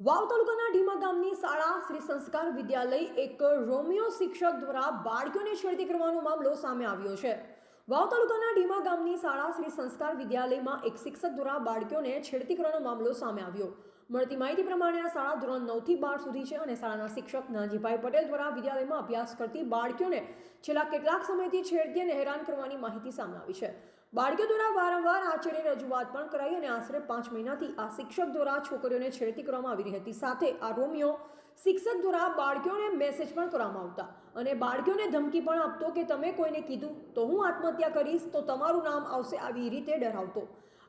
વાવ તાલુકાના ઢીમા ગામની શાળા શ્રી સંસ્કાર વિદ્યાલય એક રોમિયો શિક્ષક દ્વારા બાળકીઓને છેડતી કરવાનો મામલો સામે આવ્યો છે. વાવ તાલુકાના ઢીમા ગામની શાળા શ્રી સંસ્કાર વિદ્યાલયમાં એક શિક્ષક દ્વારા બાળકીઓને છેડતી કરવાનો મામલો સામે આવ્યો. મળતી માહિતી પ્રમાણે આ શાળા ધોરણ નવથી બાર સુધી છે અને શાળાના શિક્ષક નાનજીભાઈ પટેલ દ્વારા વિદ્યાલયમાં અભ્યાસ કરતી બાળકીઓને છેલ્લા કેટલાક સમયથી છેડતી અને હેરાન કરવાની માહિતી સામે આવી છે. બાળકીઓ દ્વારા વારંવાર આચાર્ય રજૂઆત પણ કરાઈ અને આશરે પાંચ મહિનાથી આ શિક્ષક દ્વારા છોકરીઓને છેડતી કરવામાં આવી રહી હતી. સાથે આ રોમિયો શિક્ષક દ્વારા બાળકીઓને મેસેજ પણ કરવામાં આવતા અને બાળકીઓને ધમકી પણ આપતો કે તમે કોઈને કીધું તો હું આત્મહત્યા કરીશ તો તમારું નામ આવશે આવી રીતે ડરાવતો.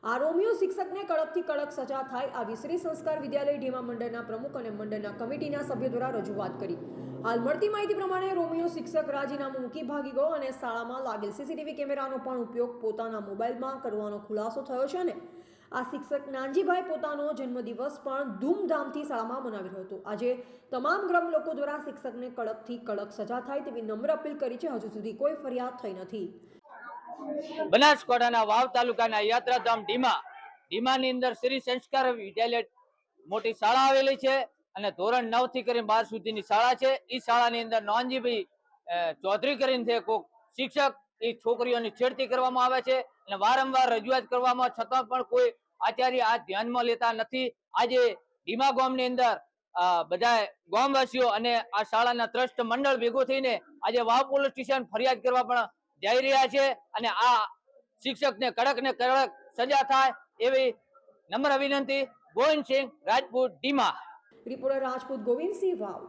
આ રોમિયો શિક્ષકને કડકથી કડક સજા થાય આવી શ્રી સંસ્કાર વિદ્યાલય ઢીમા મંડળના પ્રમુખ અને મંડળના કમિટીના સભ્યો દ્વારા રજૂઆત કરી. હાલ મળતી માહિતી પ્રમાણે રોમિયો શિક્ષક રાજીનામું મૂકી ભાગી ગયો અને શાળામાં લાગેલ સીસીટીવી કેમેરાનો પણ ઉપયોગ પોતાના મોબાઈલમાં કરવાનો ખુલાસો થયો છે અને આ શિક્ષક નાનજીભાઈ પોતાનો જન્મદિવસ પણ ધૂમધામથી શાળામાં મનાવી રહ્યો હતો. આજે તમામ ગ્રામ લોકો દ્વારા શિક્ષકને કડકથી કડક સજા થાય તેવી નમ્ર અપીલ કરી છે. હજુ સુધી કોઈ ફરિયાદ થઈ નથી. બનાસકાંઠાના વાવ તાલુકાના યાત્રાધામ ડીમા. ડીમાની અંદર શ્રી સંસ્કાર વિદ્યાલય મોટી શાળા આવેલી છે અને ધોરણ નવથી કરીને બાર સુધીની શાળા છે. એ શાળાની અંદર નોનજીભાઈ ચૌધરી કરીને છે કોક શિક્ષક. એ છોકરીઓની છેડતી કરવામાં આવે છે અને વારંવાર રજૂઆત કરવામાં છતાં પણ કોઈ આચાર્ય આ ધ્યાનમાં લેતા નથી. આજે ડીમા ગામની અંદર બધા ગામવાસીઓ અને આ શાળાના ટ્રસ્ટ મંડળ ભેગું થઈને આજે વાવ પોલીસ સ્ટેશન ફરિયાદ કરવા પણ જઈ રહ્યા છે અને આ શિક્ષકને કડક ને કડક સજા થાય એવી નમ્ર વિનંતી ગોવિંદસિંહ રાજપૂત ડીમા. રિપોર્ટર રાજપૂત ગોવિંદસિંહ વાવ.